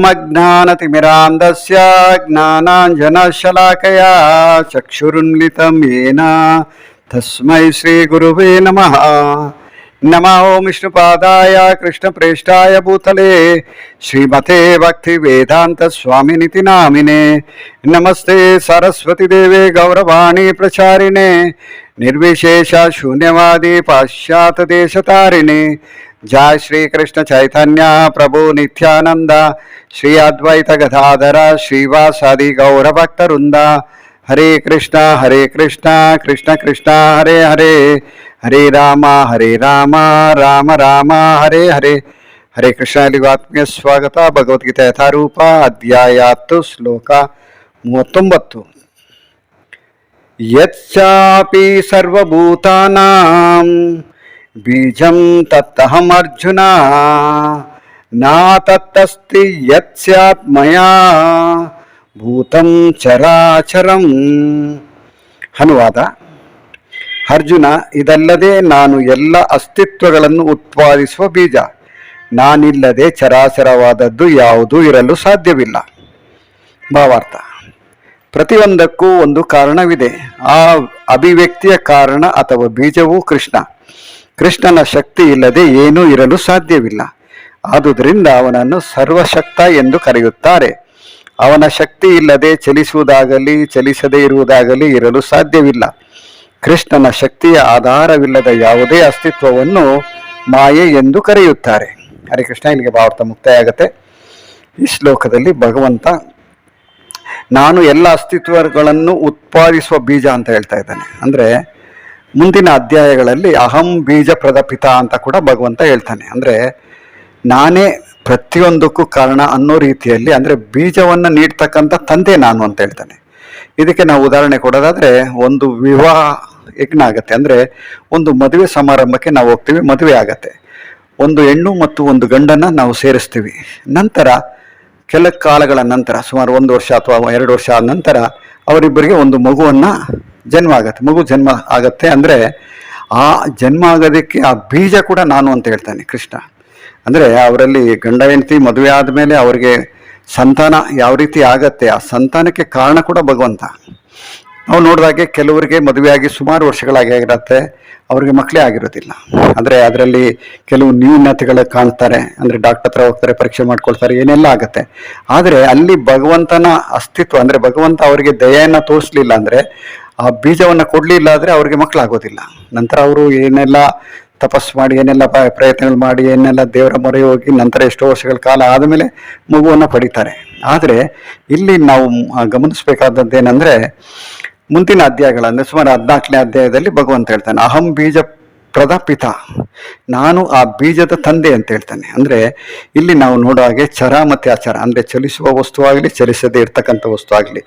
ओमज्ञानतिमिरान्धस्य ज्ञानाञ्जनशलाकया चक्षुरुन्मिलितं येन तस्मै श्रीगुरुवे नमः नमः ॐ विष्णुपादाय कृष्णप्रेष्ठाय भूतले श्रीमते भक्तिवेदान्तस्वामिनिति नामिने नमस्ते सरस्वतीदेवे गौरवाणी प्रचारिणे निर्विशेष शून्यवादी पाश्चात्यदेशतारिणे जय श्री कृष्ण चैतन्य प्रभु नित्यानंद श्री अद्वैत गदाधर श्रीवासादि गौरभक्तवृंद हरे कृष्ण हरे कृष्ण कृष्ण कृष्ण हरे हरे हरे राम ಹರೇ ರಾಮ ರಾಮ ರಾಮ ಹರೇ ಹರೇ ಹರೇ ಕೃಷ್ಣ ಇಲ್ಲಿಗೂ ಆತ್ಮೀಯ ಸ್ವಾಗತ ಭಗವದ್ಗೀತೆ ಯಥಾರೂಪ ಅಧ್ಯಾಯ ಹತ್ತು ಶ್ಲೋಕ ಮೂವತ್ತೊಂಬತ್ತು ಬೀಜಂ ತತ್ತಹಂ ಅರ್ಜುನ ನಾ ತತ್ತಸ್ತಿ ಯತ್ ಮಯಾ ಭೂತಂ ಚರಾಚರಂ ಅನುವಾದ ಅರ್ಜುನ ಇದಲ್ಲದೆ ನಾನು ಎಲ್ಲ ಅಸ್ತಿತ್ವಗಳನ್ನು ಉತ್ಪಾದಿಸುವ ಬೀಜ. ನಾನಿಲ್ಲದೆ ಚರಾಚರವಾದದ್ದು ಯಾವುದೂ ಇರಲು ಸಾಧ್ಯವಿಲ್ಲ. ಭಾವಾರ್ಥ. ಪ್ರತಿಯೊಂದಕ್ಕೂ ಒಂದು ಕಾರಣವಿದೆ. ಆ ಅಭಿವ್ಯಕ್ತಿಯ ಕಾರಣ ಅಥವಾ ಬೀಜವು ಕೃಷ್ಣ. ಕೃಷ್ಣನ ಶಕ್ತಿ ಇಲ್ಲದೆ ಏನೂ ಇರಲು ಸಾಧ್ಯವಿಲ್ಲ. ಆದುದರಿಂದ ಅವನನ್ನು ಸರ್ವಶಕ್ತ ಎಂದು ಕರೆಯುತ್ತಾರೆ. ಅವನ ಶಕ್ತಿ ಇಲ್ಲದೆ ಚಲಿಸುವುದಾಗಲಿ, ಚಲಿಸದೇ ಇರುವುದಾಗಲಿ ಇರಲು ಸಾಧ್ಯವಿಲ್ಲ. ಕೃಷ್ಣನ ಶಕ್ತಿಯ ಆಧಾರವಿಲ್ಲದ ಯಾವುದೇ ಅಸ್ತಿತ್ವವನ್ನು ಮಾಯೆ ಎಂದು ಕರೆಯುತ್ತಾರೆ. ಹರೇ ಕೃಷ್ಣ, ಇಲ್ಲಿಗೆ ಭಾವಾರ್ಥ ಮುಕ್ತಾಯ ಆಗುತ್ತೆ. ಈ ಶ್ಲೋಕದಲ್ಲಿ ಭಗವಂತ ನಾನು ಎಲ್ಲ ಅಸ್ತಿತ್ವಗಳನ್ನು ಉತ್ಪಾದಿಸುವ ಬೀಜ ಅಂತ ಹೇಳ್ತಾ ಇದ್ದಾನೆ. ಅಂದರೆ ಮುಂದಿನ ಅಧ್ಯಾಯಗಳಲ್ಲಿ ಅಹಂ ಬೀಜ ಪ್ರದಪಿತ ಅಂತ ಕೂಡ ಭಗವಂತ ಹೇಳ್ತಾನೆ. ಅಂದರೆ ನಾನೇ ಪ್ರತಿಯೊಂದಕ್ಕೂ ಕಾರಣ ಅನ್ನೋ ರೀತಿಯಲ್ಲಿ ಅಂದರೆ ಬೀಜವನ್ನು ನೀಡ್ತಕ್ಕಂಥ ತಂದೆ ನಾನು ಅಂತ ಹೇಳ್ತಾನೆ. ಇದಕ್ಕೆ ನಾವು ಉದಾಹರಣೆ ಕೊಡೋದಾದ್ರೆ ಒಂದು ವಿವಾಹ ಯಜ್ಞ ಆಗತ್ತೆ ಅಂದರೆ ಒಂದು ಮದುವೆ ಸಮಾರಂಭಕ್ಕೆ ನಾವು ಹೋಗ್ತೀವಿ, ಮದುವೆ ಆಗತ್ತೆ. ಒಂದು ಹೆಣ್ಣು ಮತ್ತು ಒಂದು ಗಂಡನ್ನು ನಾವು ಸೇರಿಸ್ತೀವಿ. ನಂತರ ಕೆಲ ಕಾಲಗಳ ನಂತರ, ಸುಮಾರು ಒಂದು ವರ್ಷ ಅಥವಾ ಎರಡು ವರ್ಷ ಆದ ನಂತರ ಅವರಿಬ್ಬರಿಗೆ ಒಂದು ಮಗುವನ್ನು ಜನ್ಮ ಆಗತ್ತೆ. ಮಗು ಜನ್ಮ ಆಗತ್ತೆ ಅಂದರೆ ಆ ಜನ್ಮ ಆಗೋದಕ್ಕೆ ಆ ಬೀಜ ಕೂಡ ನಾನು ಅಂತ ಹೇಳ್ತಾನೆ, ಕೃಷ್ಣ. ಅಂದರೆ ಅವರಲ್ಲಿ ಗಂಡ, ಹೆಂಡತಿ ಮದುವೆ ಆದಮೇಲೆ ಅವರಿಗೆ ಸಂತಾನ ಯಾವ ರೀತಿ ಆಗತ್ತೆ, ಆ ಸಂತಾನಕ್ಕೆ ಕಾರಣ ಕೂಡ ಭಗವಂತ. ನಾವು ನೋಡಿದಾಗೆ ಕೆಲವರಿಗೆ ಮದುವೆಯಾಗಿ ಸುಮಾರು ವರ್ಷಗಳಾಗಿ ಆಗಿರುತ್ತೆ. ಅವ್ರಿಗೆ ಮಕ್ಕಳೇ ಆಗಿರೋದಿಲ್ಲ. ಅಂದರೆ ಅದರಲ್ಲಿ ಕೆಲವು ನ್ಯೂನತೆಗಳು ಕಾಣ್ತಾರೆ. ಅಂದರೆ ಡಾಕ್ಟರ್ ಹತ್ರ ಹೋಗ್ತಾರೆ, ಪರೀಕ್ಷೆ ಮಾಡ್ಕೊಳ್ತಾರೆ, ಏನೆಲ್ಲ ಆಗುತ್ತೆ. ಆದರೆ ಅಲ್ಲಿ ಭಗವಂತನ ಅಸ್ತಿತ್ವ, ಅಂದರೆ ಭಗವಂತ ಅವರಿಗೆ ದಯೆಯನ್ನು ತೋರಿಸಲಿಲ್ಲ ಅಂದರೆ ಆ ಬೀಜವನ್ನು ಕೊಡಲಿಲ್ಲ ಆದರೆ ಅವರಿಗೆ ಮಕ್ಕಳಾಗೋದಿಲ್ಲ. ನಂತರ ಅವರು ಏನೆಲ್ಲ ತಪಸ್ಸು ಮಾಡಿ, ಏನೆಲ್ಲ ಪ್ರಯತ್ನಗಳು ಮಾಡಿ, ಏನೆಲ್ಲ ದೇವರ ಮೊರೆ ಹೋಗಿ ನಂತರ ಎಷ್ಟೋ ವರ್ಷಗಳ ಕಾಲ ಆದಮೇಲೆ ಮಗುವನ್ನು ಪಡಿತಾರೆ. ಆದರೆ ಇಲ್ಲಿ ನಾವು ಗಮನಿಸಬೇಕಾದದ್ದೇನೆಂದರೆ ಮುಂದಿನ ಅಧ್ಯಾಯಗಳನ್ನು ಸುಮಾರು ಹದಿನಾಲ್ಕನೇ ಅಧ್ಯಾಯದಲ್ಲಿ ಭಗವಂತ ಹೇಳ್ತಾನೆ, ಅಹಂ ಬೀಜ ಪ್ರದಪಿತ, ನಾನು ಆ ಬೀಜದ ತಂದೆ ಅಂತ ಹೇಳ್ತಾನೆ. ಅಂದರೆ ಇಲ್ಲಿ ನಾವು ನೋಡೋ ಹಾಗೆ ಚರ ಮತ್ತು ಆಚಾರ ಅಂದರೆ ಚಲಿಸುವ ವಸ್ತು ಆಗಲಿ, ಚಲಿಸದೇ ಇರ್ತಕ್ಕಂಥ ವಸ್ತು ಆಗಲಿ.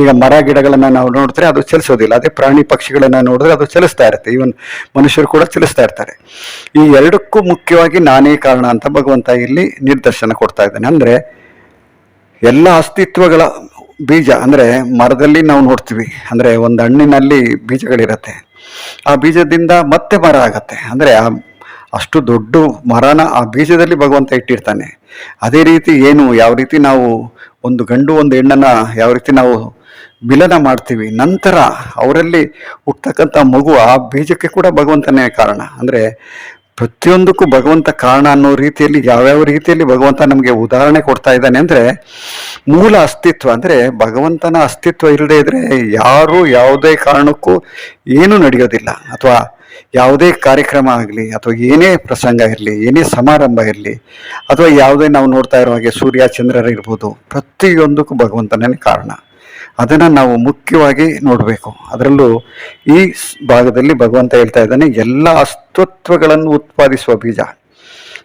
ಈಗ ಮರ ಗಿಡಗಳನ್ನು ನಾವು ನೋಡಿದ್ರೆ ಅದು ಚಲಿಸೋದಿಲ್ಲ, ಅದೇ ಪ್ರಾಣಿ ಪಕ್ಷಿಗಳನ್ನು ನೋಡಿದ್ರೆ ಅದು ಚಲಿಸ್ತಾ ಇರುತ್ತೆ ಈವನ್ ಮನುಷ್ಯರು ಕೂಡ ಚಲಿಸ್ತಾ ಇರ್ತಾರೆ. ಈ ಎರಡಕ್ಕೂ ಮುಖ್ಯವಾಗಿ ನಾನೇ ಕಾರಣ ಅಂತ ಭಗವಂತ ಇಲ್ಲಿ ನಿರ್ದರ್ಶನ ಕೊಡ್ತಾ ಇದ್ದಾನೆ. ಅಂದರೆ ಎಲ್ಲ ಅಸ್ತಿತ್ವಗಳ ಬೀಜ, ಅಂದರೆ ಮರದಲ್ಲಿ ನಾವು ನೋಡ್ತೀವಿ, ಅಂದರೆ ಒಂದು ಹಣ್ಣಿನಲ್ಲಿ ಬೀಜಗಳಿರುತ್ತೆ. ಆ ಬೀಜದಿಂದ ಮತ್ತೆ ಮರ ಆಗತ್ತೆ. ಅಂದರೆ ಆ ಅಷ್ಟು ದೊಡ್ಡ ಮರನ ಆ ಬೀಜದಲ್ಲಿ ಭಗವಂತ ಇಟ್ಟಿರ್ತಾನೆ. ಅದೇ ರೀತಿ ಏನು, ಯಾವ ರೀತಿ ನಾವು ಒಂದು ಗಂಡು ಒಂದು ಹೆಣ್ಣನ್ನು ಯಾವ ರೀತಿ ನಾವು ಮಿಲನ ಮಾಡ್ತೀವಿ, ನಂತರ ಅವರಲ್ಲಿ ಹುಟ್ಟತಕ್ಕಂಥ ಮಗು ಆ ಬೀಜಕ್ಕೆ ಕೂಡ ಭಗವಂತನೇ ಕಾರಣ. ಅಂದರೆ ಪ್ರತಿಯೊಂದಕ್ಕೂ ಭಗವಂತ ಕಾರಣ ಅನ್ನೋ ರೀತಿಯಲ್ಲಿ, ಯಾವ್ಯಾವ ರೀತಿಯಲ್ಲಿ ಭಗವಂತ ನಮಗೆ ಉದಾಹರಣೆ ಕೊಡ್ತಾ ಇದ್ದಾನೆ ಅಂದರೆ, ಮೂಲ ಅಸ್ತಿತ್ವ ಅಂದರೆ ಭಗವಂತನ ಅಸ್ತಿತ್ವ ಇಲ್ಲದೆ ಇದ್ರೆ ಯಾರು ಯಾವುದೇ ಕಾರಣಕ್ಕೂ ಏನೂ ನಡೆಯೋದಿಲ್ಲ. ಅಥವಾ ಯಾವುದೇ ಕಾರ್ಯಕ್ರಮ ಆಗಲಿ, ಅಥವಾ ಏನೇ ಪ್ರಸಂಗ ಇರಲಿ, ಏನೇ ಸಮಾರಂಭ ಇರಲಿ, ಅಥವಾ ಯಾವುದೇ ನಾವು ನೋಡ್ತಾ ಇರೋ ಹಾಗೆ ಸೂರ್ಯ ಚಂದ್ರರ ಇರ್ಬೋದು, ಪ್ರತಿಯೊಂದಕ್ಕೂ ಭಗವಂತನೇ ಕಾರಣ. ಅದನ್ನು ನಾವು ಮುಖ್ಯವಾಗಿ ನೋಡಬೇಕು. ಅದರಲ್ಲೂ ಈ ಭಾಗದಲ್ಲಿ ಭಗವಂತ ಹೇಳ್ತಾ ಇದ್ದಾನೆ, ಎಲ್ಲ ಅಸ್ತಿತ್ವಗಳನ್ನು ಉತ್ಪಾದಿಸುವ ಬೀಜ.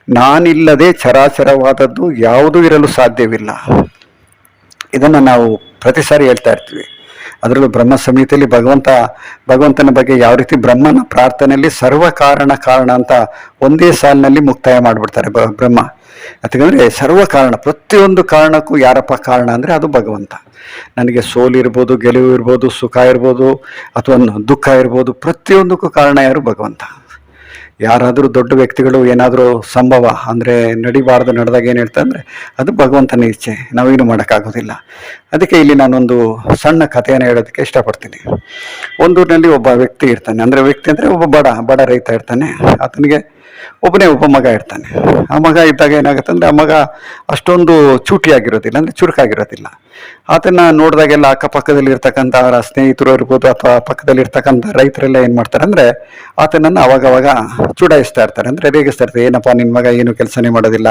ನಾನಿಲ್ಲದೆ ಚರಾಚರವಾದದ್ದು ಯಾವುದೂ ಇರಲು ಸಾಧ್ಯವಿಲ್ಲ. ಇದನ್ನು ನಾವು ಪ್ರತಿ ಸಾರಿ ಹೇಳ್ತಾ ಇರ್ತೀವಿ. ಅದರಲ್ಲೂ ಬ್ರಹ್ಮ ಸಮಿತಿಯಲ್ಲಿ ಭಗವಂತ, ಭಗವಂತನ ಬಗ್ಗೆ ಯಾವ ರೀತಿ ಬ್ರಹ್ಮನ ಪ್ರಾರ್ಥನೆಯಲ್ಲಿ ಸರ್ವ ಕಾರಣ ಕಾರಣ ಅಂತ ಒಂದೇ ಸಾಲಿನಲ್ಲಿ ಮುಕ್ತಾಯ ಮಾಡಿಬಿಡ್ತಾರೆ ಬ್ರಹ್ಮ. ಯಾಕಂದರೆ ಸರ್ವ ಕಾರಣ, ಪ್ರತಿಯೊಂದು ಕಾರಣಕ್ಕೂ ಯಾರಪ್ಪ ಕಾರಣ ಅಂದರೆ ಅದು ಭಗವಂತ. ನನಗೆ ಸೋಲಿರ್ಬೋದು ಗೆಲುವು ಇರ್ಬೋದು, ಸುಖ ಇರ್ಬೋದು, ಅಥವಾ ದುಃಖ ಇರ್ಬೋದು, ಪ್ರತಿಯೊಂದಕ್ಕೂ ಕಾರಣ ಯಾರು ಭಗವಂತ? ಯಾರಾದರೂ ದೊಡ್ಡ ವ್ಯಕ್ತಿಗಳು ಏನಾದರೂ ಸಂಭವ ಅಂದರೆ ನಡಿಬಾರ್ದು, ನಡೆದಾಗ ಏನು ಹೇಳ್ತಾ ಅಂದರೆ ಅದು ಭಗವಂತನ ಇಚ್ಛೆ ನಾವೇನು ಮಾಡೋಕ್ಕಾಗೋದಿಲ್ಲ. ಅದಕ್ಕೆ ಇಲ್ಲಿ ನಾನೊಂದು ಸಣ್ಣ ಕಥೆಯನ್ನು ಹೇಳೋದಕ್ಕೆ ಇಷ್ಟಪಡ್ತೀನಿ. ಒಂದೂರಿನಲ್ಲಿ ಒಬ್ಬ ವ್ಯಕ್ತಿ ಇರ್ತಾನೆ. ಅಂದರೆ ವ್ಯಕ್ತಿ ಅಂದರೆ ಒಬ್ಬ ಬಡ ಬಡ ರೈತ ಇರ್ತಾನೆ. ಆತನಿಗೆ ಒಬ್ಬನೇ ಒಬ್ಬ ಮಗ ಇರ್ತಾನೆ. ಆ ಮಗ ಇದ್ದಾಗ ಏನಾಗುತ್ತೆ ಅಂದರೆ ಆ ಮಗ ಅಷ್ಟೊಂದು ಚೂಟಿಯಾಗಿರೋದಿಲ್ಲ, ಅಂದರೆ ಚುರುಕಾಗಿರೋದಿಲ್ಲ. ಆತನ ನೋಡಿದಾಗೆಲ್ಲ ಅಕ್ಕಪಕ್ಕದಲ್ಲಿ ಇರ್ತಕ್ಕಂಥ ಅವರ ಸ್ನೇಹಿತರು ಇರ್ಬೋದು ಅಥವಾ ಪಕ್ಕದಲ್ಲಿ ಇರ್ತಕ್ಕಂಥ ರೈತರೆಲ್ಲ ಏನು ಮಾಡ್ತಾರೆ ಅಂದರೆ ಆತನನ್ನು ಅವಾಗವಾಗ ಅವಾಗ ಚುಡಾಯಿಸ್ತಾ ಇರ್ತಾರೆ. ಅಂದರೆ ರೇಗಿಸ್ತಾ ಇರ್ತಾರೆ, ಏನಪ್ಪ ನಿನ್ನ ಮಗ ಏನು ಕೆಲಸನೇ ಮಾಡೋದಿಲ್ಲ.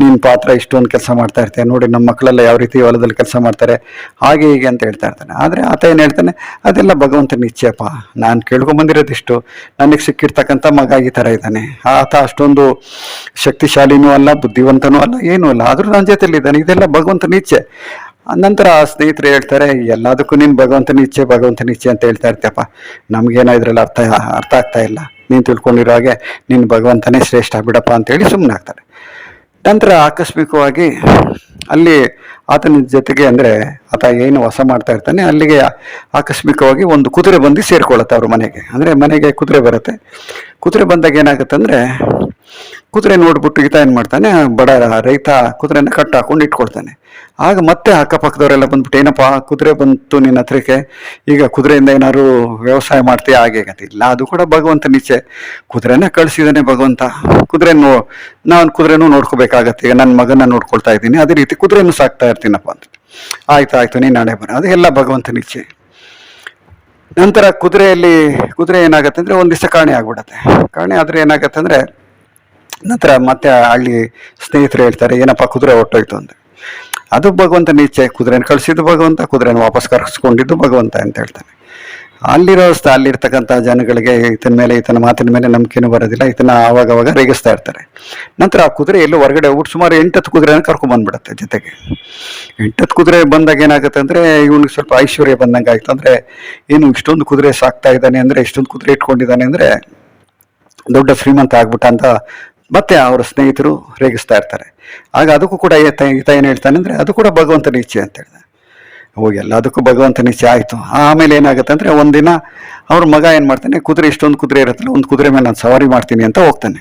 ನಿನ್ನ ಪಾತ್ರ ಇಷ್ಟೊಂದು ಕೆಲಸ ಮಾಡ್ತಾ ಇರ್ತೀಯ. ನೋಡಿ ನಮ್ಮ ಮಕ್ಕಳೆಲ್ಲ ಯಾವ ರೀತಿ ಹೊಲದಲ್ಲಿ ಕೆಲಸ ಮಾಡ್ತಾರೆ. ಹಾಗೆ ಹೀಗೆ ಅಂತ ಹೇಳ್ತಾ ಇರ್ತಾನೆ. ಆದರೆ ಆತ ಏನು ಹೇಳ್ತಾನೆ, ಅದೆಲ್ಲ ಭಗವಂತನ ಇಚ್ಛೆಯಪ್ಪ. ನಾನು ಕೇಳ್ಕೊಂಬಂದಿರೋದಿಷ್ಟು ನನಗೆ ಸಿಕ್ಕಿರ್ತಕ್ಕಂಥ ಮಗ ಈ ಥರ ಇದ್ದಾನೆ. ಆತ ಅಷ್ಟೊಂದು ಶಕ್ತಿಶಾಲಿನೂ ಅಲ್ಲ, ಬುದ್ಧಿವಂತನೂ ಅಲ್ಲ, ಏನೂ ಅಲ್ಲ. ಆದರೂ ನನ್ನ ಜೊತೆಲಿದ್ದಾನೆ ಇದೆಲ್ಲ ಭಗವಂತನ ಇಚ್ಛೆ ನಂತರ ಸ್ನೇಹಿತರು ಹೇಳ್ತಾರೆ, ಎಲ್ಲದಕ್ಕೂ ನೀನು ಭಗವಂತನ ಇಚ್ಛೆ ಭಗವಂತನ ಇಚ್ಛೆ ಅಂತ ಹೇಳ್ತಾ ಇರ್ತೀಯಪ್ಪ. ನಮಗೇನೋ ಇದ್ರಲ್ಲಿ ಅರ್ಥ ಅರ್ಥ ಆಗ್ತಾ ಇಲ್ಲ. ನೀನು ತಿಳ್ಕೊಂಡಿರೋ ಹಾಗೆ ನೀನು ಭಗವಂತನೇ ಶ್ರೇಷ್ಠ ಬಿಡಪ್ಪ ಅಂತೇಳಿ ಸುಮ್ಮನೆ ಆಗ್ತಾರೆ. ನಂತರ ಆಕಸ್ಮಿಕವಾಗಿ ಅಲ್ಲಿ ಆತನ ಜೊತೆಗೆ ಅಂದರೆ ಆತ ಏನು ವಾಸ ಮಾಡ್ತಾ ಇರ್ತಾನೆ, ಅಲ್ಲಿಗೆ ಆಕಸ್ಮಿಕವಾಗಿ ಒಂದು ಕುದುರೆ ಬಂದು ಸೇರಿಕೊಳ್ಳುತ್ತೆ ಅವ್ರ ಮನೆಗೆ. ಅಂದರೆ ಮನೆಗೆ ಕುದುರೆ ಬರುತ್ತೆ. ಕುದುರೆ ಬಂದಾಗ ಏನಾಗುತ್ತೆ ಅಂದರೆ ಕುದುರೆ ನೋಡ್ಬಿಟ್ಟು ಈತ ಏನು ಮಾಡ್ತಾನೆ ಬಡ ರೈತ ಕುದುರೆನ ಕಟ್ ಹಾಕೊಂಡು ಇಟ್ಕೊಳ್ತಾನೆ. ಆಗ ಮತ್ತೆ ಅಕ್ಕಪಕ್ಕದವರೆಲ್ಲ ಬಂದ್ಬಿಟ್ಟು, ಏನಪ್ಪ, ಕುದುರೆ ಬಂತು ನಿನ್ನ ಹತ್ರಕ್ಕೆ? ಈಗ ಕುದುರೆಯಿಂದ ಏನಾದ್ರು ವ್ಯವಸಾಯ ಮಾಡ್ತೀಯ? ಹಾಗೆ ಇಲ್ಲ. ಅದು ಕೂಡ ಭಗವಂತ ನಿಚ್ಚೆ ಕುದುರೆನ ಕಳಿಸಿದಾನೆ ಭಗವಂತ. ಕುದುರೆ ನೋ ನಾನು ಕುದುರೆನೂ ನೋಡ್ಕೋಬೇಕಾಗತ್ತೆ. ಈಗ ನನ್ನ ಮಗನ ನೋಡ್ಕೊಳ್ತಾ ಇದ್ದೀನಿ. ಅದೇ ರೀತಿ ಕುದುರೆನೂ ಸಾಕ್ತಾ ಇರ್ತೀನಪ್ಪ ಅಂತ ಆಯ್ತು ಆಯ್ತು, ನೀನು ನಾಳೆ ಬರ ಅದು ಎಲ್ಲ ಭಗವಂತ ಇಚ್ಛೆ ನಂತರ ಕುದುರೆಯಲ್ಲಿ, ಕುದುರೆ ಏನಾಗುತ್ತೆ ಅಂದರೆ ಒಂದು ದಿವಸ ಕಾಣೆ ಆಗ್ಬಿಡತ್ತೆ. ಕಾಣೆ ಆದರೆ ಏನಾಗುತ್ತೆ ಅಂದರೆ ನಂತರ ಮತ್ತೆ ಹಳ್ಳಿ ಸ್ನೇಹಿತರು ಹೇಳ್ತಾರೆ, ಏನಪ್ಪ ಕುದುರೆ ಹೊಟ್ಟೋಯ್ತು ಅಂತ. ಅದು ಭಗವಂತ ನೀಚೆ ಕುದುರೆನ ಕಳಿಸಿದ್ದು ಭಗವಂತ, ಕುದುರೆನ ವಾಪಸ್ ಕರ್ಸ್ಕೊಂಡಿದ್ದು ಭಗವಂತ ಅಂತ ಹೇಳ್ತಾನೆ. ಅಲ್ಲಿರೋ ಸ್ಥ, ಅಲ್ಲಿರ್ತಕ್ಕಂಥ ಜನಗಳಿಗೆ ಈತನ ಮೇಲೆ ಈತನ ಮಾತಿನ ಮೇಲೆ ನಂಬಿಕೆನೂ ಬರೋದಿಲ್ಲ, ಇತನ ಆವಾಗ ಅವಾಗ ರೇಗಿಸ್ತಾ ಇರ್ತಾರೆ. ನಂತರ ಆ ಕುದುರೆ ಎಲ್ಲೂ ಹೊರಗಡೆ ಹೋಗ್ಬಿಟ್ಟು ಸುಮಾರು ಎಂಟತ್ತು ಕುದುರೆನ ಕರ್ಕೊಂಬಂದ್ಬಿಡುತ್ತೆ ಜೊತೆಗೆ. ಎಂಟತ್ತು ಕುದುರೆ ಬಂದಾಗ ಏನಾಗುತ್ತೆ ಅಂದರೆ, ಇವನಿಗೆ ಸ್ವಲ್ಪ ಐಶ್ವರ್ಯ ಬಂದಂಗೆ ಆಯ್ತು ಅಂದರೆ, ಏನು ಇಷ್ಟೊಂದು ಕುದುರೆ ಸಾಕ್ತಾ ಇದ್ದಾನೆ ಅಂದರೆ, ಇಷ್ಟೊಂದು ಕುದುರೆ ಇಟ್ಕೊಂಡಿದ್ದಾನೆ ಅಂದರೆ, ದೊಡ್ಡ ಶ್ರೀಮಂತ ಆಗ್ಬಿಟ್ಟ ಅಂತ ಮತ್ತೆ ಅವರ ಸ್ನೇಹಿತರು ರೇಗಿಸ್ತಾ ಇರ್ತಾರೆ. ಆಗ ಅದಕ್ಕೂ ಕೂಡ ಈತ ಏನು ಹೇಳ್ತಾನೆ ಅಂದರೆ ಅದು ಕೂಡ ಭಗವಂತನ ಇಚ್ಛೆ ಅಂತ ಹೇಳಿದೆ ಹೋಗಿ ಎಲ್ಲದಕ್ಕೂ ಭಗವಂತನ ಇಚ್ಛೆ ಆಯಿತು. ಆಮೇಲೆ ಏನಾಗುತ್ತೆ ಅಂದರೆ ಒಂದಿನ ಅವ್ರ ಮಗ ಏನು ಮಾಡ್ತಾನೆ, ಕುದುರೆ ಇಷ್ಟೊಂದು ಕುದುರೆ ಇರತ್ತಲ್ಲ, ಒಂದು ಕುದುರೆ ಮೇಲೆ ನಾನು ಸವಾರಿ ಮಾಡ್ತೀನಿ ಅಂತ ಹೋಗ್ತಾನೆ.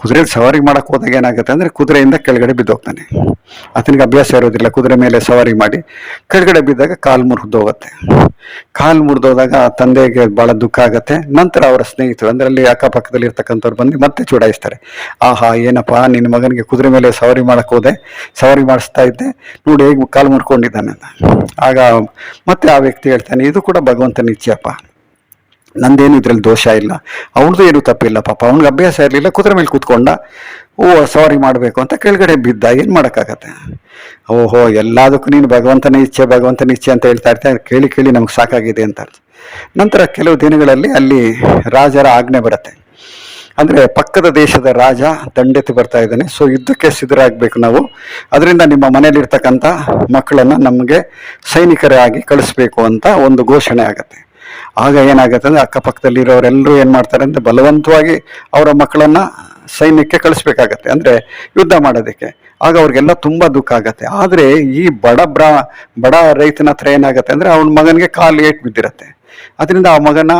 ಕುದುರೆ ಸವಾರಿ ಮಾಡಕ್ಕೆ ಹೋದಾಗ ಏನಾಗುತ್ತೆ ಅಂದರೆ ಕುದುರೆಯಿಂದ ಕೆಳಗಡೆ ಬಿದ್ದೋಗ್ತಾನೆ ಆತನಿಗೆ ಅಭ್ಯಾಸ ಇರೋದಿಲ್ಲ, ಕುದುರೆ ಮೇಲೆ ಸವಾರಿ ಮಾಡಿ ಕೆಳಗಡೆ ಬಿದ್ದಾಗ ಕಾಲು ಮುರಿದೋಗುತ್ತೆ ಕಾಲು ಮುರಿದೋದಾಗ ತಂದೆಗೆ ಭಾಳ ದುಃಖ ಆಗುತ್ತೆ. ನಂತರ ಅವರ ಸ್ನೇಹಿತರು, ಅಂದರೆ ಅಲ್ಲಿ ಅಕ್ಕಪಕ್ಕದಲ್ಲಿ ಇರ್ತಕ್ಕಂಥವ್ರು ಬಂದು ಮತ್ತೆ ಚುಡಾಯಿಸ್ತಾರೆ. ಆಹಾ, ಏನಪ್ಪ ನಿನ್ನ ಮಗನಿಗೆ ಕುದುರೆ ಮೇಲೆ ಸವಾರಿ ಮಾಡಕ್ಕೆ ಹೋದೆ, ಸವಾರಿ ಮಾಡಿಸ್ತಾ ಇದ್ದೆ, ನೋಡಿ ಹೇಗೆ ಕಾಲು ಮುರ್ಕೊಂಡಿದ್ದಾನೆ ಆಗ ಮತ್ತೆ ಆ ವ್ಯಕ್ತಿ ಹೇಳ್ತಾನೆ, ಇದು ಕೂಡ ಭಗವಂತನ ಇಚ್ಛೆಯಪ್ಪ. ನಂದೇನು ಇದ್ರಲ್ಲಿ ದೋಷ ಇಲ್ಲ. ಅವ್ನದ್ದು ಏನು ತಪ್ಪಿಲ್ಲ ಪಾಪ. ಅವ್ನಿಗೆ ಅಭ್ಯಾಸ ಇರಲಿಲ್ಲ, ಕುದುರೆ ಮೇಲೆ ಕೂತ್ಕೊಂಡ, ಓ ಸಾರಿ ಮಾಡಬೇಕು ಅಂತ ಕೆಳಗಡೆ ಬಿದ್ದ, ಏನು ಮಾಡೋಕ್ಕಾಗತ್ತೆ? ಓಹೋ, ಎಲ್ಲದಕ್ಕೂ ನೀನು ಭಗವಂತನ ಇಚ್ಛೆ ಭಗವಂತನ ಇಚ್ಛೆ ಅಂತ ಹೇಳ್ತಾ ಇರ್ತಾ ಕೇಳಿ ಕೇಳಿ ನಮ್ಗೆ ಸಾಕಾಗಿದೆ ಅಂತ ನಂತರ ಕೆಲವು ದಿನಗಳಲ್ಲಿ ಅಲ್ಲಿ ರಾಜರ ಆಜ್ಞೆ ಬರುತ್ತೆ. ಅಂದರೆ ಪಕ್ಕದ ದೇಶದ ರಾಜ ದಂಡೆತ್ತಿ ಬರ್ತಾ ಇದ್ದಾನೆ. ಸೊ ಯುದ್ಧಕ್ಕೆ ಸಿದ್ಧರಾಗಬೇಕು ನಾವು. ಅದರಿಂದ ನಿಮ್ಮ ಮನೆಯಲ್ಲಿರ್ತಕ್ಕಂಥ ಮಕ್ಕಳನ್ನು ನಮಗೆ ಸೈನಿಕರಾಗಿ ಕಳಿಸ್ಬೇಕು ಅಂತ ಒಂದು ಘೋಷಣೆ ಆಗುತ್ತೆ. ಆಗ ಏನಾಗುತ್ತೆ ಅಂದರೆ ಅಕ್ಕಪಕ್ಕದಲ್ಲಿರೋರೆಲ್ಲರೂ ಏನು ಮಾಡ್ತಾರೆ ಅಂದರೆ ಬಲವಂತವಾಗಿ ಅವರ ಮಕ್ಕಳನ್ನು ಸೈನ್ಯಕ್ಕೆ ಕಳಿಸ್ಬೇಕಾಗತ್ತೆ. ಅಂದರೆ ಯುದ್ಧ ಮಾಡೋದಕ್ಕೆ. ಆಗ ಅವ್ರಿಗೆಲ್ಲ ತುಂಬ ದುಃಖ ಆಗತ್ತೆ. ಆದರೆ ಈ ಬಡ ಬ್ರಾ, ಬಡ ರೈತನ ಹತ್ರ ಏನಾಗುತ್ತೆ ಅಂದರೆ ಅವನ ಮಗನಿಗೆ ಕಾಲು ಏಟು ಬಿದ್ದಿರತ್ತೆ. ಅದರಿಂದ ಆ ಮಗನ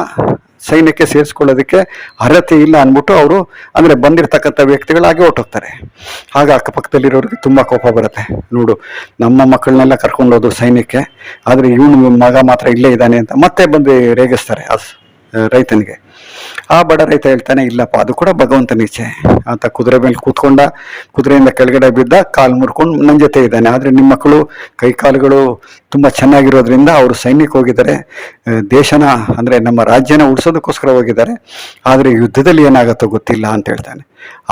ಸೈನ್ಯಕ್ಕೆ ಸೇರಿಸ್ಕೊಳ್ಳೋದಕ್ಕೆ ಅರ್ಹತೆ ಇಲ್ಲ ಅಂದ್ಬಿಟ್ಟು ಅವರು ಅಂದರೆ ಬಂದಿರತಕ್ಕಂಥ ವ್ಯಕ್ತಿಗಳಾಗಿ ಹೊರ್ಟೋಗ್ತಾರೆ. ಆಗ ಅಕ್ಕಪಕ್ಕದಲ್ಲಿರೋರಿಗೆ ತುಂಬ ಕೋಪ ಬರುತ್ತೆ. ನೋಡು, ನಮ್ಮ ಮಕ್ಕಳನ್ನೆಲ್ಲ ಕರ್ಕೊಂಡೋದು ಸೈನ್ಯಕ್ಕೆ, ಆದರೆ ಇವನು ಮಗ ಮಾತ್ರ ಇಲ್ಲೇ ಇದ್ದಾನೆ ಅಂತ ಮತ್ತೆ ಬಂದು ರೇಗಿಸ್ತಾರೆ ರೈತನಿಗೆ. ಆ ಬಡ ರೈತ ಹೇಳ್ತಾನೆ, ಇಲ್ಲಪ್ಪ, ಅದು ಕೂಡ ಭಗವಂತನ ಇಚ್ಛೆ. ಅಂತ ಕುದುರೆ ಮೇಲೆ ಕೂತ್ಕೊಂಡ, ಕುದುರೆಯಿಂದ ಕೆಳಗಡೆ ಬಿದ್ದ, ಕಾಲು ಮುರ್ಕೊಂಡು ನನ್ನ ಜೊತೆ ಇದ್ದಾನೆ. ಆದರೆ ನಿಮ್ಮ ಮಕ್ಕಳು ಕೈ ಕಾಲುಗಳು ತುಂಬ ಚೆನ್ನಾಗಿರೋದ್ರಿಂದ ಅವರು ಸೈನ್ಯಕ್ಕೆ ಹೋಗಿದ್ದಾರೆ. ದೇಶನ, ಅಂದರೆ ನಮ್ಮ ರಾಜ್ಯನ ಉಳಿಸೋದಕ್ಕೋಸ್ಕರ ಹೋಗಿದ್ದಾರೆ. ಆದರೆ ಯುದ್ಧದಲ್ಲಿ ಏನಾಗುತ್ತೋ ಗೊತ್ತಿಲ್ಲ ಅಂತ ಹೇಳ್ತಾನೆ.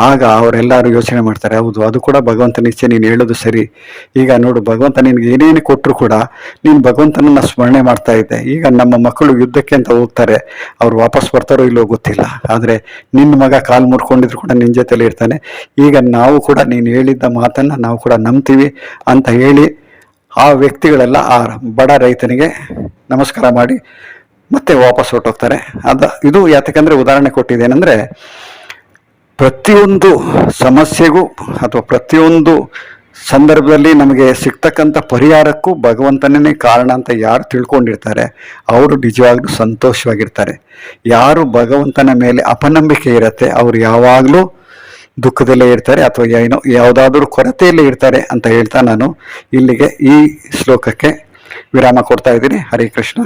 ಆಗ ಅವರೆಲ್ಲರೂ ಯೋಚನೆ ಮಾಡ್ತಾರೆ, ಹೌದು, ಅದು ಕೂಡ ಭಗವಂತನ ಇಚ್ಛೆ, ನೀನು ಹೇಳೋದು ಸರಿ. ಈಗ ನೋಡು, ಭಗವಂತ ನಿನಗೆ ಏನೇನು ಕೊಟ್ಟರು ಕೂಡ ನೀನು ಭಗವಂತನನ್ನ ಸ್ಮರಣೆ ಮಾಡ್ತಾ ಇದ್ದೆ. ಈಗ ನಮ್ಮ ಮಕ್ಕಳು ಯುದ್ಧಕ್ಕೆ ಅಂತ ಹೋಗ್ತಾರೆ, ಅವ್ರು ವಾಪಸ್ ಬರ್ತಾರೋ ಇಲ್ಲೋ ಗೊತ್ತಿಲ್ಲ. ಆದರೆ ನಿನ್ನ ಮಗ ಕಾಲು ಮುರ್ಕೊಂಡಿದ್ರು ಕೂಡ ನಿನ್ನ ಜೊತೆಲಿ ಇರ್ತಾನೆ. ಈಗ ನಾವು ಕೂಡ ನೀನು ಹೇಳಿದ್ದ ಮಾತನ್ನು ನಾವು ಕೂಡ ನಂಬ್ತೀವಿ ಅಂತ ಹೇಳಿ ಆ ವ್ಯಕ್ತಿಗಳೆಲ್ಲ, ಆ ಬಡ ರೈತನಿಗೆ ನಮಸ್ಕಾರ ಮಾಡಿ ಮತ್ತೆ ವಾಪಸ್ ಹೊರಟೋಗ್ತಾರೆ. ಅದ, ಇದು ಯಾತಕ್ಕಂದ್ರೆ ಉದಾಹರಣೆ ಕೊಟ್ಟಿದ್ದೇನೆಂದರೆ ಪ್ರತಿಯೊಂದು ಸಮಸ್ಯೆಗೂ ಅಥವಾ ಪ್ರತಿಯೊಂದು ಸಂದರ್ಭದಲ್ಲಿ ನಮಗೆ ಸಿಗ್ತಕ್ಕಂಥ ಪರಿಹಾರಕ್ಕೂ ಭಗವಂತನೇ ಕಾರಣ ಅಂತ ಯಾರು ತಿಳ್ಕೊಂಡಿರ್ತಾರೆ, ಅವರು ನಿಜವಾಗ್ಲೂ ಸಂತೋಷವಾಗಿರ್ತಾರೆ. ಯಾರು ಭಗವಂತನ ಮೇಲೆ ಅಪನಂಬಿಕೆ ಇರುತ್ತೆ, ಅವರು ಯಾವಾಗಲೂ ದುಃಖದಲ್ಲೇ ಇರ್ತಾರೆ ಅಥವಾ ಏನೋ ಯಾವುದಾದ್ರೂ ಕೊರತೆಯಲ್ಲೇ ಇರ್ತಾರೆ ಅಂತ ಹೇಳ್ತಾ ನಾನು ಇಲ್ಲಿಗೆ ಈ ಶ್ಲೋಕಕ್ಕೆ ವಿರಾಮ ಕೊಡ್ತಾ ಇದ್ದೀನಿ. ಹರೇ ಕೃಷ್ಣ.